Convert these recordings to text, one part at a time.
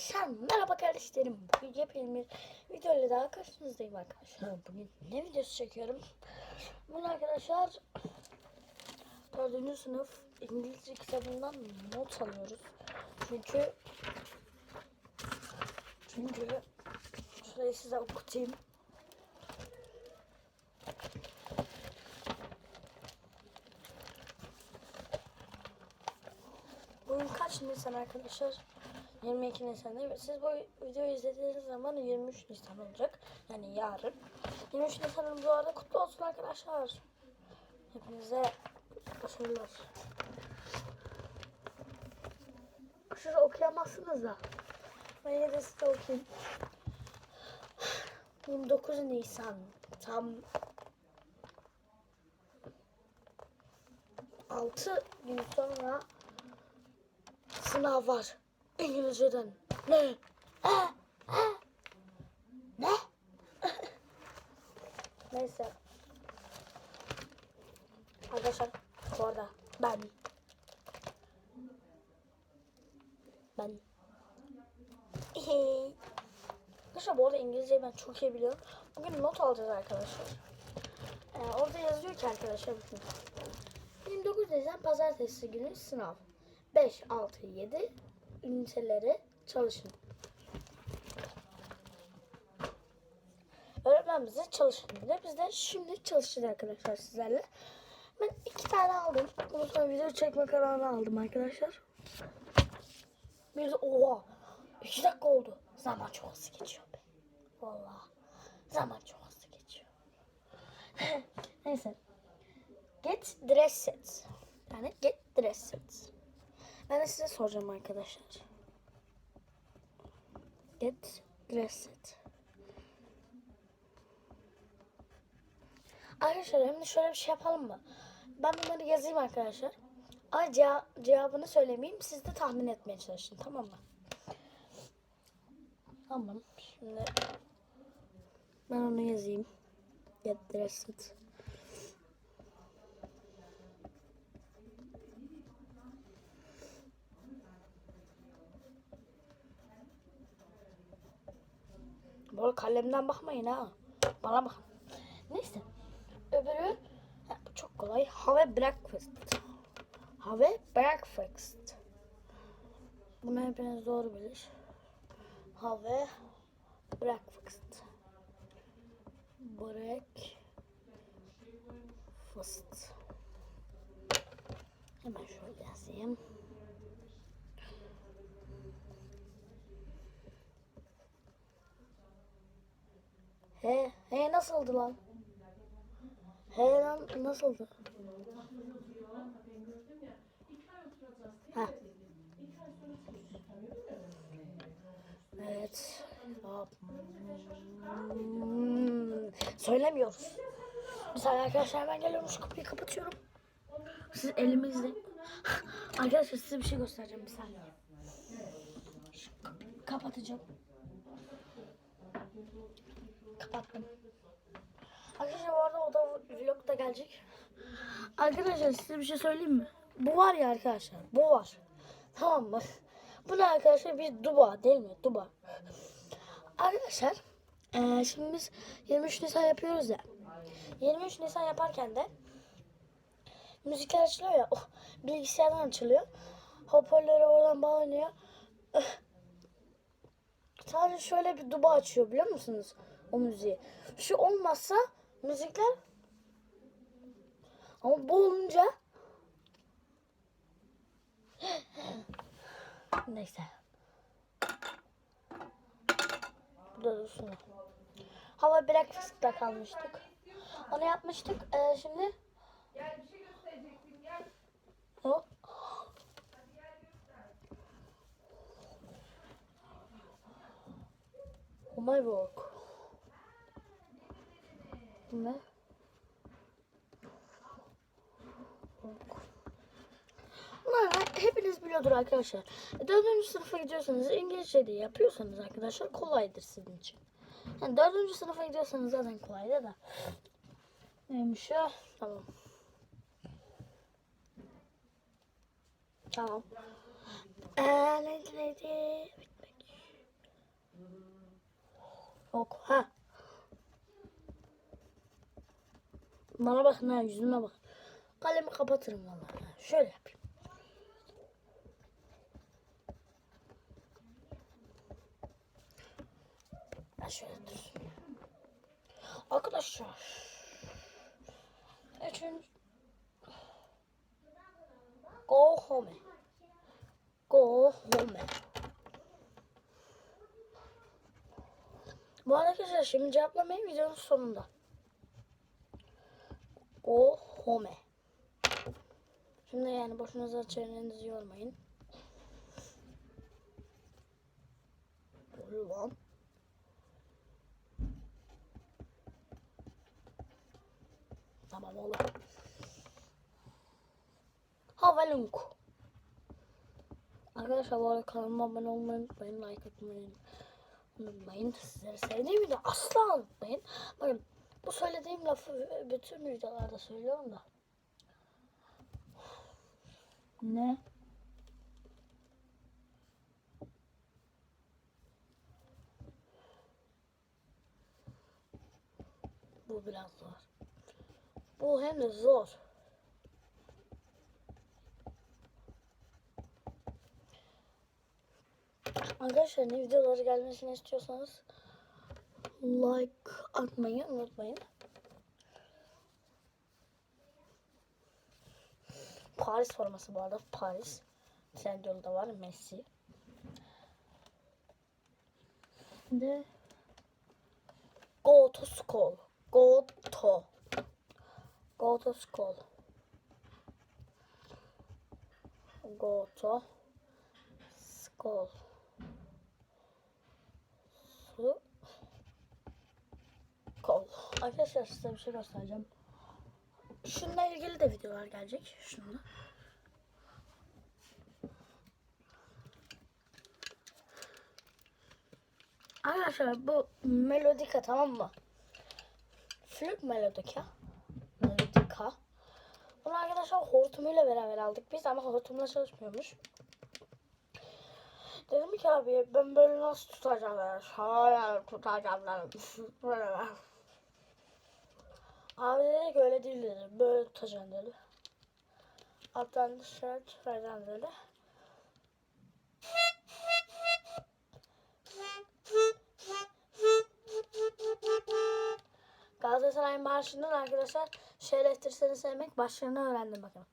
Arkadaşlar merhaba kardeşlerim. Bugün yepyeni bir video ile daha karşınızdayım arkadaşlar. Bugün ne videosu çekiyorum? Bugün arkadaşlar 4. sınıf İngilizce kitabından not alıyoruz. Çünkü çünkü şurayı size okutayım. Bugün kaç Nisan arkadaşlar? 22 Nisan değil mi? Siz bu videoyu izlediğiniz zaman 23 Nisan olacak. Yani yarın. 23 Nisan'ın bu arada kutlu olsun arkadaşlar. Hepinize başarılar. Şurada okuyamazsınız da. Ben yine de size okuyayım. 29 Nisan. Tam 6 gün sonra sınav var. İngilizceden. Ne? Ha? Ha? Ne? Neyse. Arkadaşlar bu arada ben ben Arkadaşlar bu arada İngilizceyi ben çok iyi biliyorum. Bugün not alacağız arkadaşlar. Ee, orada yazıyor ki arkadaşlar bakın. 29 Nisan Pazartesi günü sınav. 5, 6, 7 üniteleri çalışın. Öğretmen bize çalışın dedi. Biz de şimdi çalışacağız arkadaşlar sizlerle. Ben iki tane aldım. Sonra video çekme kararını aldım arkadaşlar. Bir de oha. iki dakika oldu. Zaman çok hızlı geçiyor be. Vallahi. Zaman çok hızlı geçiyor. Neyse. Get dressed. Yani get dressed. Ben de size soracağım arkadaşlar. Get dressed. Arkadaşlar hem de şöyle bir şey yapalım mı? Ben bunları yazayım arkadaşlar. Ama ceva- cevabını söylemeyeyim. Siz de tahmin etmeye çalışın. Tamam mı? Tamam. Şimdi ben onu yazayım. Get dressed. Arada kalemden bakmayın ha. Bana bakın. Neyse. Öbürü ha, bu çok kolay. Have breakfast. Have breakfast. Bunu hepiniz doğru bilir. Have breakfast. Breakfast. Hemen şöyle yazayım. He, he nasıldı lan? He lan nasıldı? Ha. Evet. Hmm, Söylemiyoruz. Saniye arkadaşlar ben geliyorum şu kapıyı kapatıyorum. Siz elimi izleyin. arkadaşlar size bir şey göstereceğim bir saniye. Şu kapatacağım. Kapattım. Arkadaşlar bu arada o da vlog da gelecek. Arkadaşlar size bir şey söyleyeyim mi? Bu var ya arkadaşlar. Bu var. Tamam mı? Bu ne arkadaşlar? Bir duba değil mi? Duba. Arkadaşlar eee, şimdi biz 23 Nisan yapıyoruz ya. 23 Nisan yaparken de müzikler açılıyor ya. Oh, bilgisayardan açılıyor. Hoparlörü oradan bağlanıyor. Sadece şöyle bir duba açıyor biliyor musunuz? O müziği. Şu olmazsa müzikler ama bu olunca neyse. Burada dursun. Hava breakfast'ta kalmıştık. Onu yapmıştık. Ee, şimdi Gel bir şey gösterecektim gel. o Oh my work. Ne? Bunlar hepiniz biliyordur arkadaşlar. Dördüncü sınıfa gidiyorsanız İngilizce de yapıyorsanız arkadaşlar kolaydır sizin için. Yani dördüncü sınıfa gidiyorsanız zaten kolaydır da. Neymiş ya? Tamam. Tamam. Ee, neydi neydi? Bitmek. Yok ha. Bana bakın ha yüzüme bak. Kalemi kapatırım vallahi. Şöyle yapayım. Şöyle dursun. Arkadaşlar. Üçüncü. Go home. Go home. Bu arkadaşlar şimdi cevaplamayın videonun sonunda. Go home. Şimdi yani boşunuza çenenizi yormayın. Ulan. Tamam oğlum. Havalunk. Arkadaşlar bu arada kanalıma abone olmayı unutmayın. Like atmayı unutmayın. Sizleri sevdiğimi de asla unutmayın. Bakın bu söylediğim lafı bütün videolarda söylüyorum da. Ne? Bu biraz zor. Bu hem de zor. Arkadaşlar ne videoları gelmesini istiyorsanız like atmayı unutmayın. Paris forması bu arada Paris. Trendyol'da var Messi. De Go to school. Go to. Go to school. Go to school. Su. Kol. Arkadaşlar size bir şey göstereceğim. Şununla ilgili de videolar gelecek. Şununla. Arkadaşlar bu melodika tamam mı? Flüt melodika. Melodika. Bunu arkadaşlar hortumuyla beraber aldık biz ama hortumla çalışmıyormuş. Dedim ki abi ben böyle nasıl tutacağım ben? Hayır tutacağım dedim. Abi dedi ki öyle değil dedi. Böyle tutacaksın dedi. Alttan dışarı çıkaracaksın dedi. Galatasaray'ın marşından arkadaşlar şereftir seni sevmek başlarını öğrendim bakın.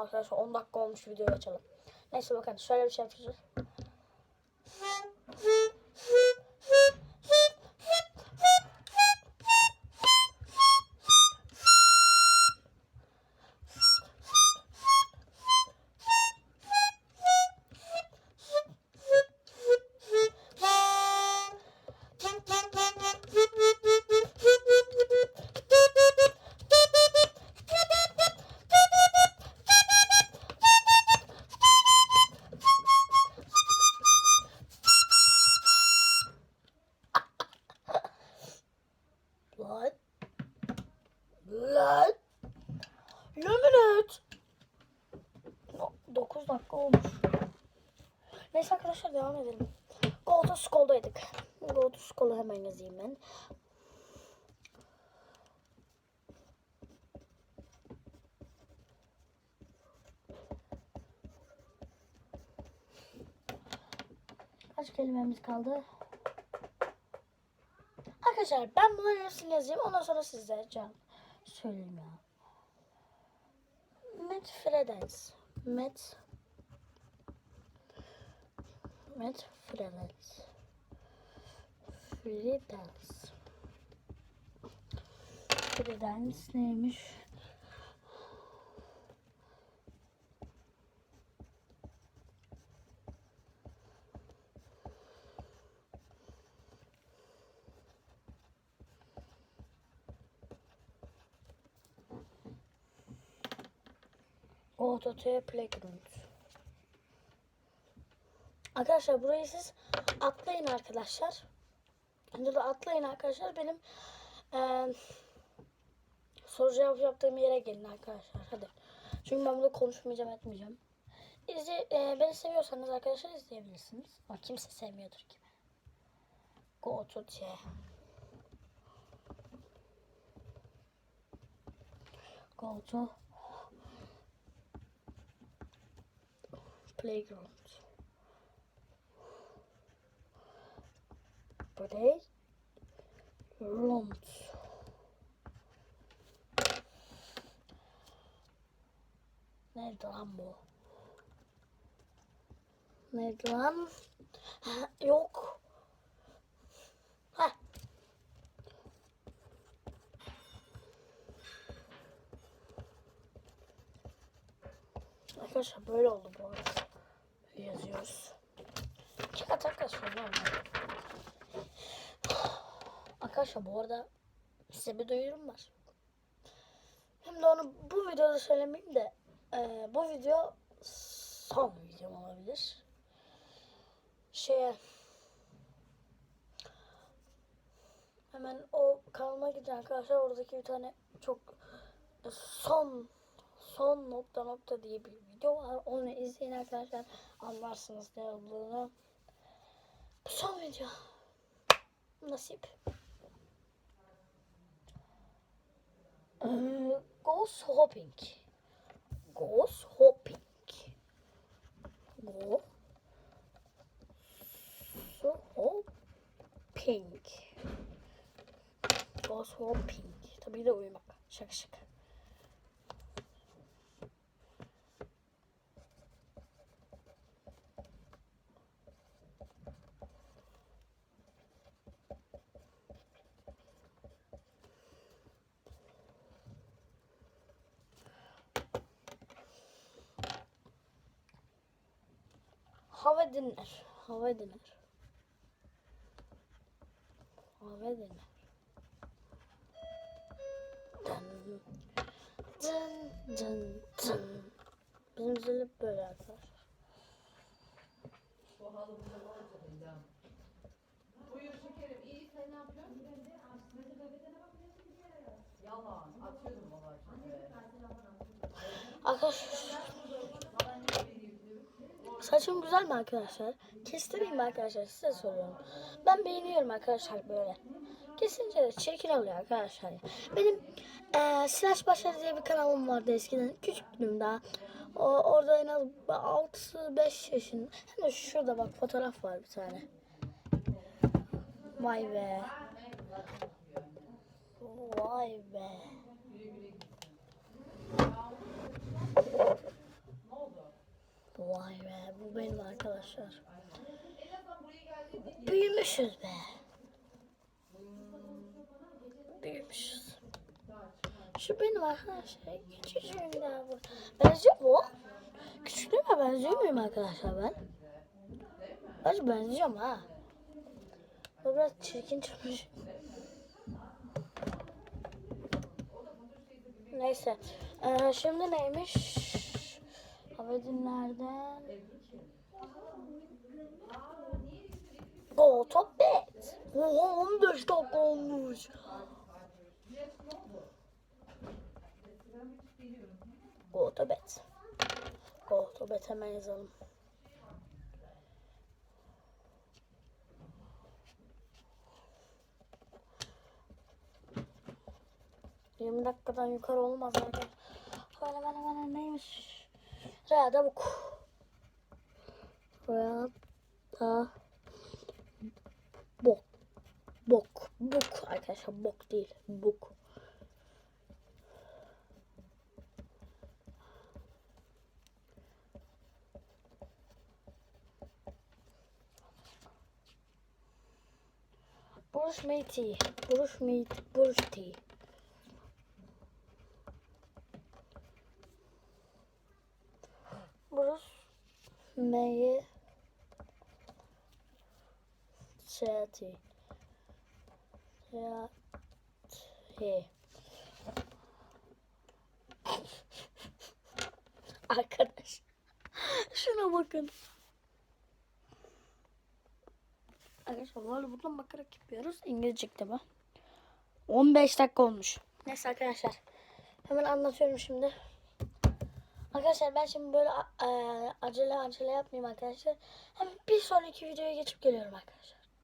Arkadaşlar 10 dakika olmuş videoyu açalım. Neyse bakın şöyle bir şey yapacağız. Neyse arkadaşlar devam edelim. Go to school'daydık. Go hemen yazayım ben. Kaç kelimemiz kaldı? Arkadaşlar ben bunların hepsini yazayım. Ondan sonra size cevap söyleyeyim ya. Met Fredens. Met Mehmet Frenet. Freelance. Freelance neymiş? Autotay Playground. Arkadaşlar burayı siz atlayın arkadaşlar. Burada atlayın arkadaşlar. Benim eee soru cevap yaptığım yere gelin arkadaşlar. Hadi. Çünkü ben burada konuşmayacağım etmeyeceğim. İzle, eee, beni seviyorsanız arkadaşlar izleyebilirsiniz. Ama kimse sevmiyordur ki beni. Go to T. Go to playground. Play round. Nerede lan bu? Nerede lan? Ha, yok. Ha. Arkadaşlar böyle oldu bu arada. Yazıyoruz. Kağıt arkadaşlar. Arkadaşlar bu arada size bir duyurum var. Hem de onu bu videoda söylemeyeyim de e, bu video son videom olabilir. Şeye hemen o kanalıma gidin arkadaşlar oradaki bir tane çok son son nokta nokta diye bir video var. Onu izleyin arkadaşlar. Anlarsınız ne olduğunu. Bu son video. Nasip. Ee, Ghost hopping. Ghost hopping. Go. So hopping. Ghost hopping. Tabii de uyumak. Şaka şaka. Hava dinler. Hava dinler. Hava dinler. Dın, dın, dın, dın. Bizim zil hep böyle arkadaşlar. Bu halı burada var canım. Buyur şekerim. İyi sen ne yapıyorsun? Yalan. Atıyordum çünkü. Arkadaşlar. Saçım güzel mi arkadaşlar? Kestireyim mi arkadaşlar? Size soruyorum. Ben beğeniyorum arkadaşlar böyle. Kesince de çirkin oluyor arkadaşlar. Benim eee Slash Başarı diye bir kanalım vardı eskiden. Küçüktüm daha. O, orada en az 6-5 yaşında. Hem de şurada bak fotoğraf var bir tane. Vay be. Vay be. Vay be bu benim arkadaşlar. Büyümüşüz be. Büyümüşüz. Şu benim arkadaşlar. Küçücüğüm daha bu. Benziyor mu? Küçüklüğüme benziyor muyum arkadaşlar ben? Bence benziyorum ha. Bu biraz çirkin çıkmış. Neyse. Ee, şimdi neymiş? Havedinlerden. Go to bed. Oha 15 dakika olmuş. Go to bed. Go to bed hemen yazalım. Yirmi dakikadan yukarı olmaz arkadaşlar. Hemen hemen hemen neymiş? Rüyada buk. Rüyada bok. Bok. Buk arkadaşlar bok değil. Buk. Bruce Meaty. Bruce Meat. Bruce Tea. Bruce Meyi Seati Seati bakın. Arkadaşlar bu arada bakarak yapıyoruz. İngilizce kitabı. 15 dakika olmuş. Neyse arkadaşlar. Hemen anlatıyorum şimdi. Arkadaşlar ben şimdi böyle e, acele acele yapmayayım arkadaşlar. Hemen bir sonraki videoya geçip geliyorum arkadaşlar.